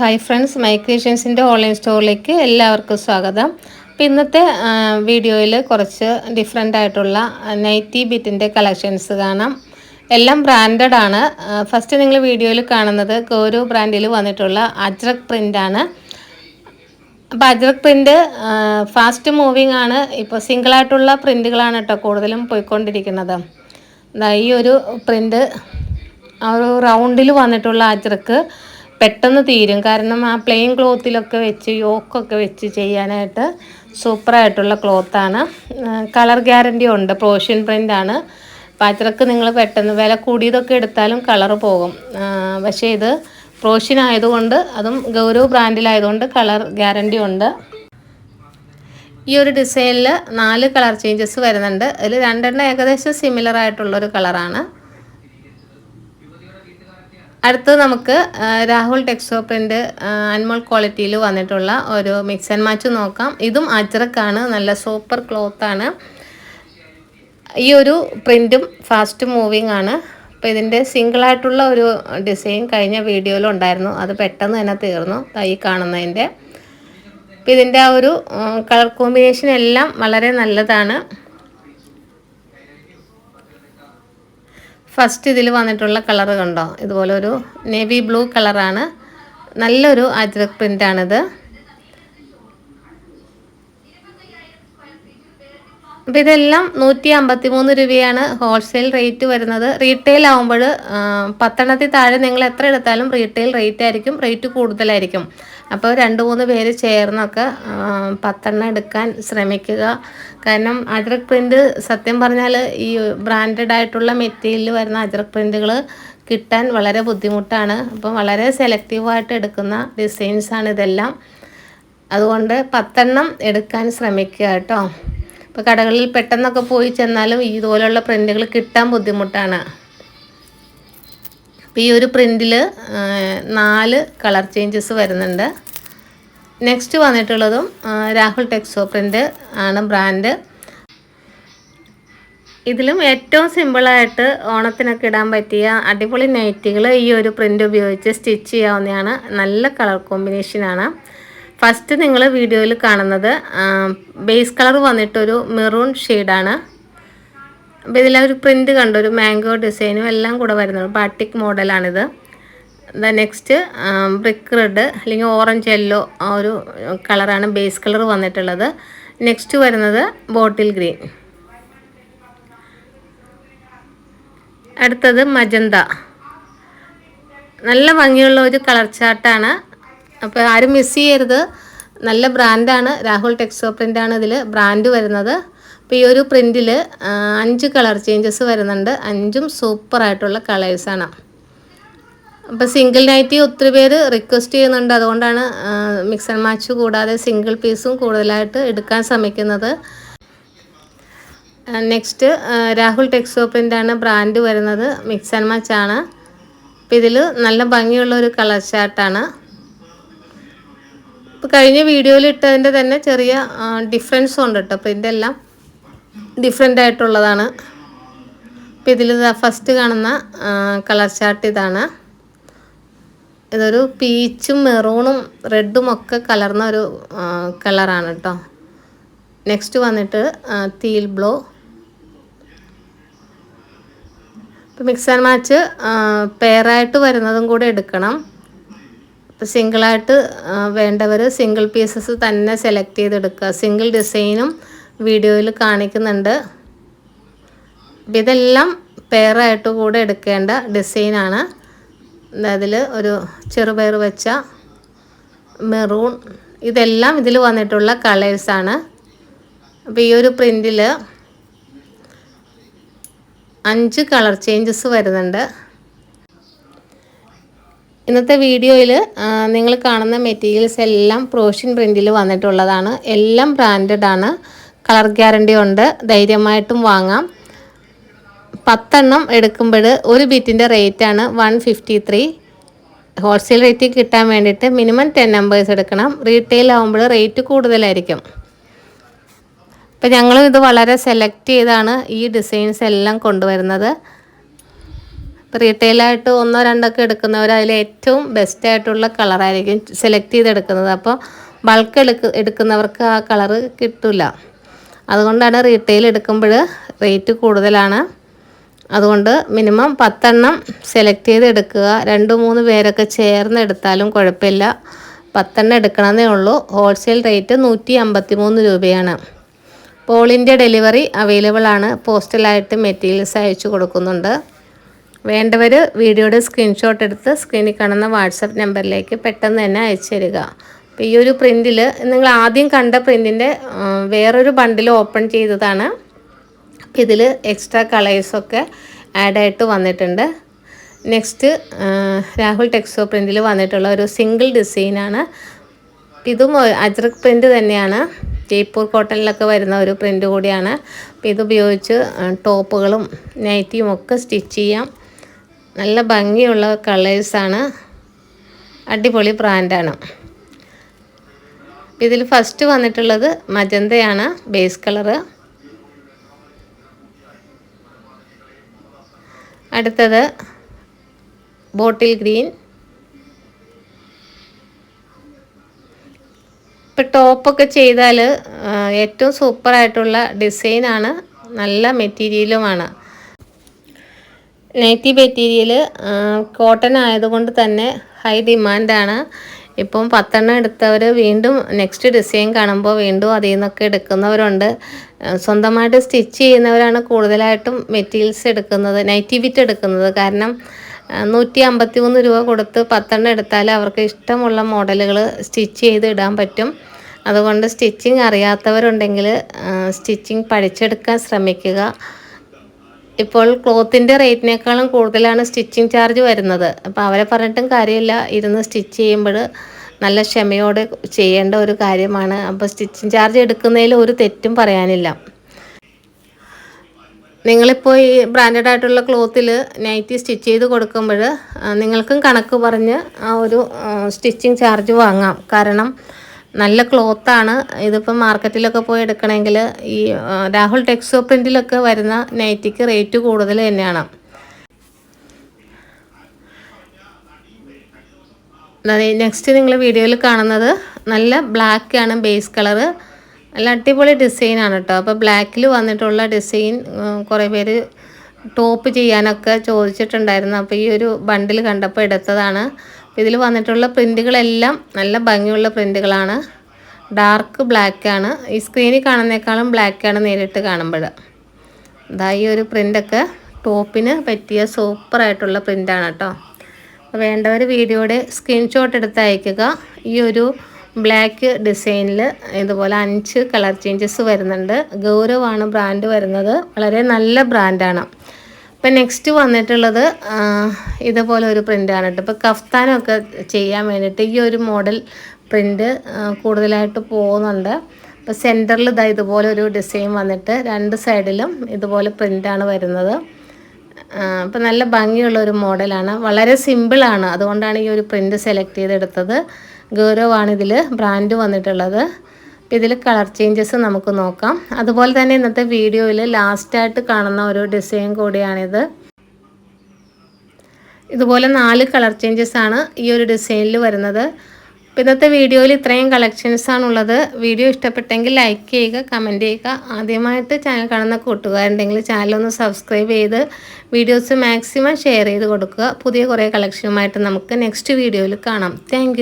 Hi friends my online സ്റ്റോറിലേക്ക് എല്ലാവർക്കും സ്വാഗതം. അപ്പോൾ ഇന്നത്തെ വീഡിയോയിൽ കുറച്ച് ഡിഫറെന്റ് ആയിട്ടുള്ള നൈറ്റി ബിറ്റിന്റെ കളക്ഷൻസ് കാണാം. എല്ലാം ബ്രാൻഡഡ് ആണ്. ഫസ്റ്റ് നിങ്ങൾ വീഡിയോയിൽ കാണുന്നത് ഗൗരവ് ബ്രാൻഡിൽ വന്നിട്ടുള്ള അജ്രക് പ്രിന്റാണ് അപ്പോൾ അജ്രക് പ്രിന്റ് ഫാസ്റ്റ് മൂവിങ് ആണ്. ഇപ്പോൾ സിംഗിളായിട്ടുള്ള പ്രിന്റുകളാണ് കേട്ടോ കൂടുതലും പോയിക്കൊണ്ടിരിക്കുന്നത്. ഈ ഒരു പ്രിന്റ് ഒരു റൗണ്ടിൽ വന്നിട്ടുള്ള അജ്രക്ക് പെട്ടെന്ന് തീരും. കാരണം ആ പ്ലെയിൻ ക്ലോത്തിലൊക്കെ വെച്ച് യോക്കൊക്കെ വെച്ച് ചെയ്യാനായിട്ട് സൂപ്പറായിട്ടുള്ള ക്ലോത്താണ് കളർ ഗ്യാരന്റി ഉണ്ട്. പ്രോഷ്യൻ പ്രിന്റാണ് പാത്രക്ക് നിങ്ങൾ പെട്ടെന്ന് വില കൂടിയതൊക്കെ എടുത്താലും കളർ പോകും. പക്ഷേ ഇത് പ്രോഷ്യൻ ആയതുകൊണ്ട് അതും ഗൗരവ് ബ്രാൻഡിലായതുകൊണ്ട് കളർ ഗ്യാരന്റി ഉണ്ട്. ഈ ഒരു ഡിസൈനിൽ നാല് കളർ ചേഞ്ചസ് വരുന്നുണ്ട്. അതിൽ രണ്ടെണ്ണം ഏകദേശം സിമിലർ ആയിട്ടുള്ളൊരു കളറാണ് അടുത്തത് നമുക്ക് രാഹുൽ ടെക്സ്റ്റോപ്പിന്റെ അൻമോൾ ക്വാളിറ്റിയിൽ വന്നിട്ടുള്ള ഒരു മിക്സ് ആൻഡ് മാച്ച് നോക്കാം. ഇതും അജ്രക്കാണ് നല്ല സൂപ്പർ ക്ലോത്താണ് ഈ ഒരു പ്രിന്റും ഫാസ്റ്റ് മൂവിങ് ആണ്. അപ്പോൾ ഇതിന്റെ സിംഗിളായിട്ടുള്ള ഒരു ഡിസൈൻ കഴിഞ്ഞ വീഡിയോയിൽ ഉണ്ടായിരുന്നു. അത് പെട്ടെന്ന് തന്നെ തീർന്നു തൈ കാണുന്നതിന്റെ അപ്പോൾ ഇതിന്റെ ആ ഒരു കളർ കോമ്പിനേഷൻ എല്ലാം വളരെ നല്ലതാണ്. ഫസ്റ്റ് ഇതിൽ വന്നിട്ടുള്ള കളർ കണ്ടോ? ഇതുപോലെ ഒരു നേവി ബ്ലൂ കളറാണ് നല്ലൊരു അജ്രക് പ്രിന്റാണിത് അപ്പോൾ ഇതെല്ലാം നൂറ്റി അമ്പത്തി മൂന്ന് രൂപയാണ് ഹോൾസെയിൽ റേറ്റ് വരുന്നത്. റീറ്റെയിൽ ആകുമ്പോൾ പത്തെണ്ണത്തിൽ താഴെ നിങ്ങൾ എത്ര എടുത്താലും റീറ്റെയിൽ റേറ്റ് ആയിരിക്കും റേറ്റ് കൂടുതലായിരിക്കും. അപ്പോൾ രണ്ട് മൂന്ന് പേര് ചേർന്നൊക്കെ പത്തെണ്ണം എടുക്കാൻ ശ്രമിക്കുക. കാരണം അജ്രക് പ്രിന്റ് സത്യം പറഞ്ഞാൽ ഈ ബ്രാൻഡഡ് ആയിട്ടുള്ള മെറ്റീരിയലിൽ വരുന്ന അജ്രക് പ്രിന്റുകൾ കിട്ടാൻ വളരെ ബുദ്ധിമുട്ടാണ്. അപ്പം വളരെ സെലക്റ്റീവായിട്ട് എടുക്കുന്ന ഡിസൈൻസാണ് ഇതെല്ലാം. അതുകൊണ്ട് പത്തെണ്ണം എടുക്കാൻ ശ്രമിക്കുക കേട്ടോ. ഇപ്പോൾ കടകളിൽ പെട്ടെന്നൊക്കെ പോയി ചെന്നാലും ഇതുപോലെയുള്ള പ്രിന്റുകൾ കിട്ടാൻ ബുദ്ധിമുട്ടാണ്. അപ്പോൾ ഈ ഒരു പ്രിന്റിൽ നാല് കളർ ചേഞ്ചസ് വരുന്നുണ്ട്. നെക്സ്റ്റ് വന്നിട്ടുള്ളതും രാഹുൽ ടെക്സോ പ്രിന്റ് ആണ് ബ്രാൻഡ് ഇതിലും ഏറ്റവും സിമ്പിളായിട്ട് ഓണത്തിനൊക്കെ ഇടാൻ പറ്റിയ അടിപൊളി നൈറ്റികൾ ഈ ഒരു പ്രിന്റ് ഉപയോഗിച്ച് സ്റ്റിച്ച് ചെയ്യാവുന്നതാണ്. നല്ല കളർ കോമ്പിനേഷനാണ് ഫസ്റ്റ് നിങ്ങൾ വീഡിയോയിൽ കാണുന്നത് ബേസ് കളർ വന്നിട്ടൊരു മെറൂൺ ഷെയ്ഡാണ് അപ്പോൾ ഇതിലൊരു പ്രിന്റ് പ്രിന്റ് കണ്ടു ഒരു മാംഗോ ഡിസൈനും എല്ലാം കൂടെ വരുന്നത് ബാട്ടിക് മോഡലാണിത് ദ നെക്സ്റ്റ് ബ്രിക്ക് റെഡ് അല്ലെങ്കിൽ ഓറഞ്ച് യെല്ലോ ആ ഒരു കളറാണ് ബേസ് കളർ വന്നിട്ടുള്ളത്. നെക്സ്റ്റ് വരുന്നത് ബോട്ടിൽ ഗ്രീൻ അടുത്തത് മജന്ത നല്ല ഭംഗിയുള്ള ഒരു കളർ ചാർട്ടാണ് അപ്പോൾ ആരും മിസ് ചെയ്യരുത്. നല്ല ബ്രാൻഡാണ് രാഹുൽ ടെക്സ്റ്റോ പ്രിന്റാണ് ഇതിൽ ബ്രാൻഡ് വരുന്നത്. അപ്പോൾ ഈ ഒരു പ്രിന്റിൽ അഞ്ച് കളർ ചേഞ്ചസ് വരുന്നുണ്ട്. അഞ്ചും സൂപ്പറായിട്ടുള്ള കളേഴ്സാണ് അപ്പോൾ സിംഗിൾ നൈറ്റി ഒത്തിരി പേര് റിക്വസ്റ്റ് ചെയ്യുന്നുണ്ട്. അതുകൊണ്ടാണ് മിക്സ് ആൻഡ് മാച്ച് കൂടാതെ സിംഗിൾ പീസും കൂടുതലായിട്ട് എടുക്കാൻ ശ്രമിക്കുന്നത്. നെക്സ്റ്റ് രാഹുൽ ടെക്സോ പ്രിന്റാണ് ബ്രാൻഡ് വരുന്നത്. മിക്സ് ആൻഡ് മാച്ച് ആണ്. അപ്പം ഇതിൽ നല്ല ഭംഗിയുള്ള ഒരു കളർ ചാർട്ടാണ് ഇപ്പോൾ കഴിഞ്ഞ വീഡിയോയിൽ ഇട്ടതിന്റെ തന്നെ ചെറിയ ഡിഫറൻസ് ഉണ്ട് കേട്ടോ പ്രിന്റ് എല്ലാം ഡിഫറെന്റ് ആയിട്ടുള്ളതാണ്. അപ്പോൾ ഇതിൽ ഫസ്റ്റ് കാണുന്ന കളർ ചാർട്ട് ഇതാണ്. ഇതൊരു പീച്ചും മെറൂണും റെഡും ഒക്കെ കലർന്ന ഒരു കളറാണ് കേട്ടോ നെക്സ്റ്റ് വന്നിട്ട് തീൽ ബ്ലോ ഇപ്പം മിക്സ് ആൻഡ് മാച്ച് പെയറായിട്ട് വരുന്നതും കൂടെ എടുക്കണം. ഇപ്പം സിംഗിളായിട്ട് വേണ്ടവർ സിംഗിൾ പീസസ് തന്നെ സെലക്ട് ചെയ്തെടുക്കുക. സിംഗിൾ ഡിസൈനും വീഡിയോയിൽ കാണിക്കുന്നുണ്ട്. ഇതെല്ലാം പെയറായിട്ട് കൂടെ എടുക്കേണ്ട ഡിസൈനാണ് അതിൽ ഒരു ചെറുപയർ വെച്ച മെറൂൺ. ഇതെല്ലാം ഇതിൽ വന്നിട്ടുള്ള കളേഴ്സാണ് അപ്പോൾ ഈ ഒരു പ്രിന്റിൽ അഞ്ച് കളർ ചേഞ്ചസ് വരുന്നുണ്ട്. ഇന്നത്തെ വീഡിയോയിൽ നിങ്ങൾ കാണുന്ന മെറ്റീരിയൽസ് എല്ലാം പ്രോഷ്യൻ പ്രിന്റിൽ വന്നിട്ടുള്ളതാണ്. എല്ലാം ബ്രാൻഡഡ് ആണ്. കളർ ഗ്യാരണ്ടി ഉണ്ട്. ധൈര്യമായിട്ടും വാങ്ങാം. പത്തെണ്ണം എടുക്കുമ്പോൾ ഒരു ബീറ്റിന്റെ റേറ്റാണ് one fifty three wholesale rate കിട്ടാൻ വേണ്ടിയിട്ട് മിനിമം ടെൻ നമ്പേഴ്സ് എടുക്കണം. റീറ്റെയിൽ ആകുമ്പോൾ റേറ്റ് കൂടുതലായിരിക്കും. അപ്പം ഞങ്ങളും ഇത് വളരെ സെലക്ട് ചെയ്താണ് ഈ ഡിസൈൻസ് എല്ലാം കൊണ്ടുവരുന്നത്. ഇപ്പോൾ റീറ്റെയിലായിട്ട് ഒന്നോ രണ്ടൊക്കെ എടുക്കുന്നവർ അതിൽ ഏറ്റവും ബെസ്റ്റ് ആയിട്ടുള്ള കളറായിരിക്കും സെലക്ട് ചെയ്തെടുക്കുന്നത്. അപ്പോൾ ബൾക്ക് എടുക്ക എടുക്കുന്നവർക്ക് ആ കളറ് കിട്ടില്ല അതുകൊണ്ടാണ് റീറ്റെയിൽ എടുക്കുമ്പോൾ റേറ്റ് കൂടുതലാണ്. അതുകൊണ്ട് മിനിമം പത്തെണ്ണം സെലക്ട് ചെയ്ത് എടുക്കുക രണ്ട് മൂന്ന് പേരൊക്കെ ചേർന്ന് എടുത്താലും കുഴപ്പമില്ല. പത്തെണ്ണം എടുക്കണമെന്നേ ഉള്ളൂ. ഹോൾസെയിൽ റേറ്റ് നൂറ്റി അമ്പത്തി മൂന്ന് രൂപയാണ് പോളിന്റെ ഡെലിവറി അവൈലബിൾ ആണ്. പോസ്റ്റലായിട്ട് മെറ്റീരിയൽസ് അയച്ചു കൊടുക്കുന്നുണ്ട്. വേണ്ടവർ വീഡിയോയുടെ സ്ക്രീൻഷോട്ട് എടുത്ത് സ്ക്രീനിൽ കാണുന്ന വാട്സപ്പ് നമ്പറിലേക്ക് പെട്ടെന്ന് തന്നെ അയച്ചു തരിക. അപ്പോൾ ഈ ഒരു പ്രിന്റിൽ നിങ്ങൾ ആദ്യം കണ്ട പ്രിന്റിന്റെ വേറൊരു ബണ്ടിൽ ഓപ്പൺ ചെയ്തതാണ്. അപ്പോൾ ഇതിൽ എക്സ്ട്രാ കളേഴ്സൊക്കെ ആഡായിട്ട് വന്നിട്ടുണ്ട്. നെക്സ്റ്റ് രാഹുൽ ടെക്സോ പ്രിന്റിൽ വന്നിട്ടുള്ള ഒരു സിംഗിൾ ഡിസൈനാണ് ഇതും അജ്രക് പ്രിന്റ് തന്നെയാണ്. ജയ്പൂർ കോട്ടണിലൊക്കെ വരുന്ന ഒരു പ്രിന്റ് കൂടിയാണ്. അപ്പോൾ ഇതുപയോഗിച്ച് ടോപ്പുകളും നൈറ്റിയും ഒക്കെ സ്റ്റിച്ച് ചെയ്യാം. നല്ല ഭംഗിയുള്ള കളേഴ്സാണ് അടിപൊളി ബ്രാൻഡാണ് ഇതിൽ ഫസ്റ്റ് വന്നിട്ടുള്ളത് മജന്തയാണ് ബേസ് കളറ് അടുത്തത് ബോട്ടിൽ ഗ്രീൻ. ഇപ്പം ടോപ്പൊക്കെ ചെയ്താൽ ഏറ്റവും സൂപ്പറായിട്ടുള്ള ഡിസൈനാണ് നല്ല മെറ്റീരിയലുമാണ് നൈറ്റി മെറ്റീരിയൽ കോട്ടൺ ആയതുകൊണ്ട് തന്നെ ഹൈ ഡിമാൻഡാണ് ഇപ്പം പത്തെണ്ണം എടുത്തവർ വീണ്ടും നെക്സ്റ്റ് ഡിസൈൻ കാണുമ്പോൾ വീണ്ടും അതിൽ നിന്നൊക്കെ എടുക്കുന്നവരുണ്ട്. സ്വന്തമായിട്ട് സ്റ്റിച്ച് ചെയ്യുന്നവരാണ് കൂടുതലായിട്ടും മെറ്റീരിയൽസ് എടുക്കുന്നത് നൈറ്റി ബിറ്റ് എടുക്കുന്നത്. കാരണം നൂറ്റി അമ്പത്തി മൂന്ന് രൂപ കൊടുത്ത് പത്തെണ്ണം എടുത്താൽ അവർക്ക് ഇഷ്ടമുള്ള മോഡലുകൾ സ്റ്റിച്ച് ചെയ്ത് ഇടാൻ പറ്റും. അതുകൊണ്ട് സ്റ്റിച്ചിങ് അറിയാത്തവരുണ്ടെങ്കിൽ സ്റ്റിച്ചിങ് പഠിച്ചെടുക്കാൻ ശ്രമിക്കുക. ഇപ്പോൾ ക്ലോത്തിന്റെ റേറ്റിനേക്കാളും കൂടുതലാണ് സ്റ്റിച്ചിങ് ചാർജ് വരുന്നത്. അപ്പോൾ അവരെ പറഞ്ഞിട്ടും കാര്യമില്ല. ഇരുന്ന് സ്റ്റിച്ച് ചെയ്യുമ്പോൾ നല്ല ക്ഷമയോടെ ചെയ്യേണ്ട ഒരു കാര്യമാണ്. അപ്പോൾ സ്റ്റിച്ചിങ് ചാർജ് എടുക്കുന്നതിൽ ഒരു തെറ്റും പറയാനില്ല. നിങ്ങളിപ്പോൾ ഈ ബ്രാൻഡഡ് ആയിട്ടുള്ള ക്ലോത്തിൽ നൈറ്റി സ്റ്റിച്ച് ചെയ്ത് കൊടുക്കുമ്പോൾ നിങ്ങൾക്കും കണക്ക് പറഞ്ഞ് ആ ഒരു സ്റ്റിച്ചിങ് ചാർജ് വാങ്ങാം. കാരണം നല്ല ക്ലോത്താണ്. ഇതിപ്പം മാർക്കറ്റിലൊക്കെ പോയി എടുക്കണമെങ്കിൽ ഈ രാഹുൽ ടെക്സോ പ്രിന്റിലൊക്കെ വരുന്ന നൈറ്റിക്ക് റേറ്റ് കൂടുതൽ തന്നെയാണ്. നെക്സ്റ്റ് നിങ്ങൾ വീഡിയോയിൽ കാണുന്നത് നല്ല ബ്ലാക്ക് ആണ് ബേസ് കളറ് നല്ല അടിപൊളി ഡിസൈനാണ് കേട്ടോ അപ്പോൾ ബ്ലാക്കിൽ വന്നിട്ടുള്ള ഡിസൈൻ കുറേ പേര് ടോപ്പ് ചെയ്യാനൊക്കെ ചോദിച്ചിട്ടുണ്ടായിരുന്നു. അപ്പോൾ ഈ ഒരു ബണ്ടിൽ കണ്ടപ്പോൾ എടുത്തതാണ്. ഇതിൽ വന്നിട്ടുള്ള പ്രിന്റുകളെല്ലാം നല്ല ഭംഗിയുള്ള പ്രിന്റുകളാണ് ഡാർക്ക് ബ്ലാക്കാണ് ഈ സ്ക്രീനിൽ കാണുന്നേക്കാളും ബ്ലാക്കാണ് നേരിട്ട് കാണുമ്പോൾ ഇതാ ഈ ഒരു പ്രിന്റൊക്കെ ടോപ്പിന് പറ്റിയ സൂപ്പറായിട്ടുള്ള പ്രിന്റാണ് കേട്ടോ. വേണ്ടവർ വീഡിയോയുടെ സ്ക്രീൻഷോട്ട് എടുത്ത് അയക്കുക ഈ ഒരു ബ്ലാക്ക് ഡിസൈനിൽ ഇതുപോലെ അഞ്ച് കളർ ചേഞ്ചസ് വരുന്നുണ്ട്. ഗൗരവാണ് ബ്രാൻഡ് വരുന്നത്. വളരെ നല്ല ബ്രാൻഡാണ് ഇപ്പം നെക്സ്റ്റ് വന്നിട്ടുള്ളത് ഇതുപോലെ ഒരു പ്രിന്റാണ് കേട്ടോ. ഇപ്പോൾ കഫ്താനൊക്കെ ചെയ്യാൻ വേണ്ടിയിട്ട് ഈ ഒരു മോഡൽ പ്രിന്റ് കൂടുതലായിട്ട് പോകുന്നുണ്ട്. അപ്പോൾ സെന്ററിൽ ഇതാ ഇതുപോലെ ഒരു ഡിസൈൻ വന്നിട്ട് രണ്ട് സൈഡിലും ഇതുപോലെ പ്രിന്റാണ് വരുന്നത്. അപ്പോൾ നല്ല ഭംഗിയുള്ള ഒരു മോഡലാണ് വളരെ സിമ്പിളാണ് അതുകൊണ്ടാണ് ഈ ഒരു പ്രിന്റ് സെലക്ട് ചെയ്തെടുത്തത്. ഗൗരവാണ് ഇതിൽ ബ്രാൻഡ് വന്നിട്ടുള്ളത്. ഇതിൽ കളർ ചേഞ്ചസ് നമുക്ക് നോക്കാം. അതുപോലെ തന്നെ ഇന്നത്തെ വീഡിയോയിൽ ലാസ്റ്റായിട്ട് കാണുന്ന ഒരു ഡിസൈൻ കൂടിയാണിത്. ഇതുപോലെ നാല് കളർ ചേഞ്ചസ് ആണ് ഈ ഒരു ഡിസൈനിൽ വരുന്നത്. ഇന്നത്തെ വീഡിയോയിൽ ഇത്രയും കളക്ഷൻസ് ആണുള്ളത്. വീഡിയോ ഇഷ്ടപ്പെട്ടെങ്കിൽ ലൈക്ക് ചെയ്യുക കമന്റ് ചെയ്യുക. ആദ്യമായിട്ട് ചാനൽ കാണുന്ന കൂട്ടുകാരുണ്ടെങ്കിൽ ചാനലൊന്ന് സബ്സ്ക്രൈബ് ചെയ്ത് വീഡിയോസ് മാക്സിമം ഷെയർ ചെയ്ത് കൊടുക്കുക. പുതിയ കുറേ കളക്ഷനുമായിട്ട് നമുക്ക് നെക്സ്റ്റ് വീഡിയോയിൽ കാണാം. താങ്ക്